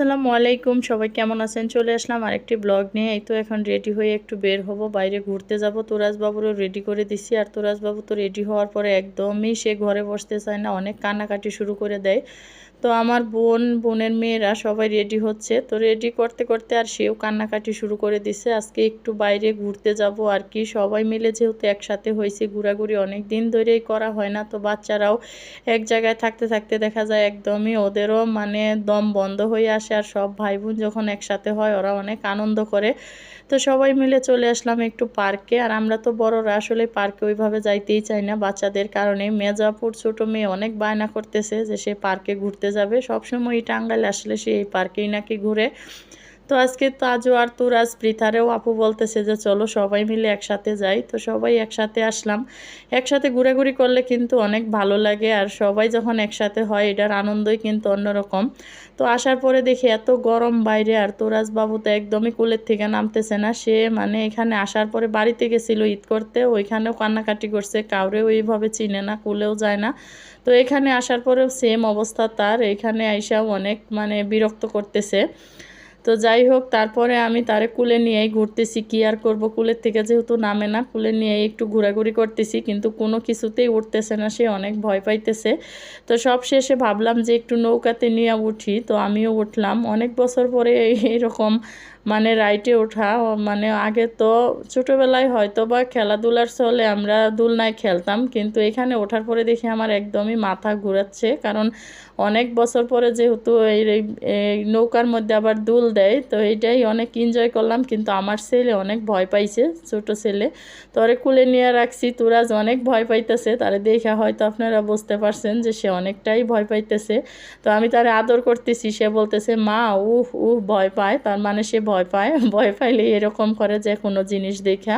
আসসালামু আলাইকুম, সবাই কেমন আছেন? চলে আসলাম আরেকটি ব্লগ নিয়ে। এই তো এখন রেডি হয়ে একটু বের হব, বাইরে ঘুরতে যাব। তোরাজবাবুরও রেডি করে দিছি। আর তোরাজবাবু তো রেডি হওয়ার পরে একদমই সে ঘরে বসতে চায় না, অনেক কান্নাকাটি শুরু করে দেয়। তো আমার বোন, বোনের মেয়েরা সবাই রেডি হচ্ছে। তো রেডি করতে করতে আর সেও কান্নাকাটি শুরু করে দিছে। আজকে একটু বাইরে ঘুরতে যাব আর কি। সবাই মিলে যেহেতু একসাথে হয়েছে, ঘোরাঘুরি অনেক দিন ধরেই করা হয় না। তো বাচ্চারাও এক জায়গায় থাকতে থাকতে দেখা যায় একদমই ওদেরও মানে দম বন্ধ হয়ে আসে আর সব ভাই বোন যখন একসাথে হয়, ওরা অনেক আনন্দ করে। তো সবাই মিলে চলে আসলাম একটু পার্কে। আর আমরা তো বড়রা, আসলে পার্কে ওইভাবে যাইতেই চাই না। বাচ্চাদের কারণে মেজাপুর ছোটো মেয়ে অনেক বায়না করতেছে যে সে পার্কে ঘুরতে যাবে। সবসময় টাঙ্গাইল আসলে সে এই পার্কেই নাকি ঘুরে। তো আজকে তাজু আর তুরাজ পৃথারেও আপু বলতেছে যে, চলো সবাই মিলে একসাথে যাই। তো সবাই একসাথে আসলাম। একসাথে ঘুরাঘুরি করলে কিন্তু অনেক ভালো লাগে আর সবাই যখন একসাথে হয়, এটার আনন্দই কিন্তু অন্যরকম। তো আসার পরে দেখি এত গরম বাইরে আর তোরাজ বাবু তো একদমই কুলের থেকে নামতেছে না। সে মানে এখানে আসার পরে বাড়িতে গেছিল ঈদ করতে, ওইখানেও কান্নাকাটি করছে কাউরে ওইভাবে চিনে না, কুলেও যায় না। তো এখানে আসার পরেও সেম অবস্থা তার। এখানে আইসাও অনেক মানে বিরক্ত করতেছে। তো যাই হোক, তারপরে আমি তারে কুলে নিয়েই ঘুরতেছি। কি আর করব? কুলের থেকে যেহেতু নামে না, কুলে নিয়ে একটু ঘোরাঘুরি করতেছি, কিন্তু কোনো কিছুতেই উঠতেছে না, সে অনেক ভয় পাইতেছে। তো সব শেষে ভাবলাম যে একটু নৌকাতে নিয়ে উঠি, তো আমিও উঠলাম। অনেক বছর পরে এইরকম মানে রাইটে ওঠা মানে আগে তো ছোটোবেলায় হয়তো বা খেলাধুলার চলে আমরা দুলনায় খেলতাম, কিন্তু এখানে ওঠার পরে দেখি আমার একদমই মাথা ঘুরাচ্ছে। কারণ অনেক বছর পরে যেহেতু এই নৌকার মধ্যে আবার দুল দেয়। তো এইটাই অনেক এনজয় করলাম, কিন্তু আমার ছেলে অনেক ভয় পাইছে, ছোট ছেলে। তো আরে কুলে নিয়ে রাখছি, তুরাজ অনেক ভয় পাইতেছে, তারে দেখা হয়তো আপনারা বুঝতে পারছেন যে সে অনেকটাই ভয় পাইতেছে। তো আমি তারে আদর করতেছি, সে বলতেছে, মা, উহ উহ, ভয় পায়। তার মানে সে ভয় পায়, ভয় পাইলে এরকম করে যে কোনো জিনিস দেখা।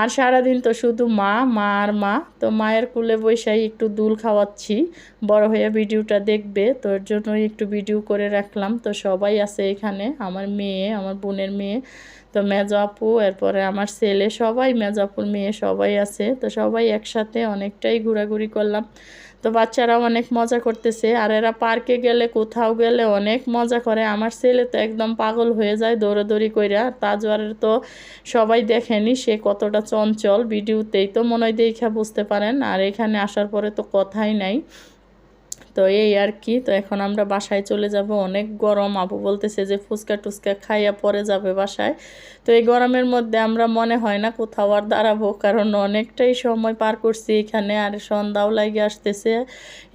আর সারাদিন তো শুধু মা মা আর মা। তো মায়ের কুলে বৈশাই একটু দুল খাওয়াচ্ছি। বড় হয়ে ভিডিওটা দেখবে। তো এর জন্যই একটু ভিডিও করে রাখলাম। তো সবাই আছে এখানে, আমার মেয়ে, আমার বোনের মেয়ে, তো মেজাপু এরপরে আমার ছেলে, সবাই মেজাপুর মেয়ে সবাই আছে। তো সবাই একসাথে অনেকটাই ঘোরাঘুরি করলাম। তো বাচ্চারাও অনেক মজা করতেছে। আর এরা পার্কে গেলে, কোথাও গেলে অনেক মজা করে। আমার ছেলে তো একদম পাগল হয়ে যায় দৌড়াদৌড়ি কইরা। তাজওয়ারের তো সবাই দেখেনি, সে কতটা চঞ্চল। ভিডিওতেই তো মনে হয় দেখা বুঝতে পারেন। আর এখানে আসার পরে তো কথাই নাই। তো এই আর কি। তো এখন আমরা বাসায় চলে যাব। অনেক গরম। আপু বলতেছে যে ফুচকা টুচকা খাইয়া পরে যাবে বাসায়। তো এই গরমের মধ্যে আমরা মনে হয় না কোথাও আর দাঁড়াবো, কারণ অনেকটাই সময় পার করছি এখানে আর সন্ধ্যাও লাগে আসতেছে।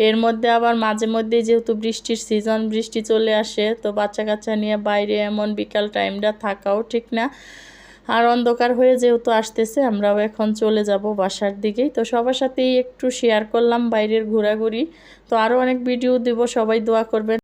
এর মধ্যে আবার মাঝে মধ্যে যেহেতু বৃষ্টির সিজন, বৃষ্টি চলে আসে, তো বাচ্চা কাচ্চা নিয়ে বাইরে এমন বিকাল টাইমটা থাকাও ঠিক না। আর অন্ধকার হয়ে যেহেতু আসতেছে, আমরাও এখন চলে যাব বাসার দিকেই। তো সবার সাথেই একটু শেয়ার করলাম বাইরের ঘোরাঘুরি। তো আরও অনেক ভিডিও দেব, সবাই দোয়া করবেন।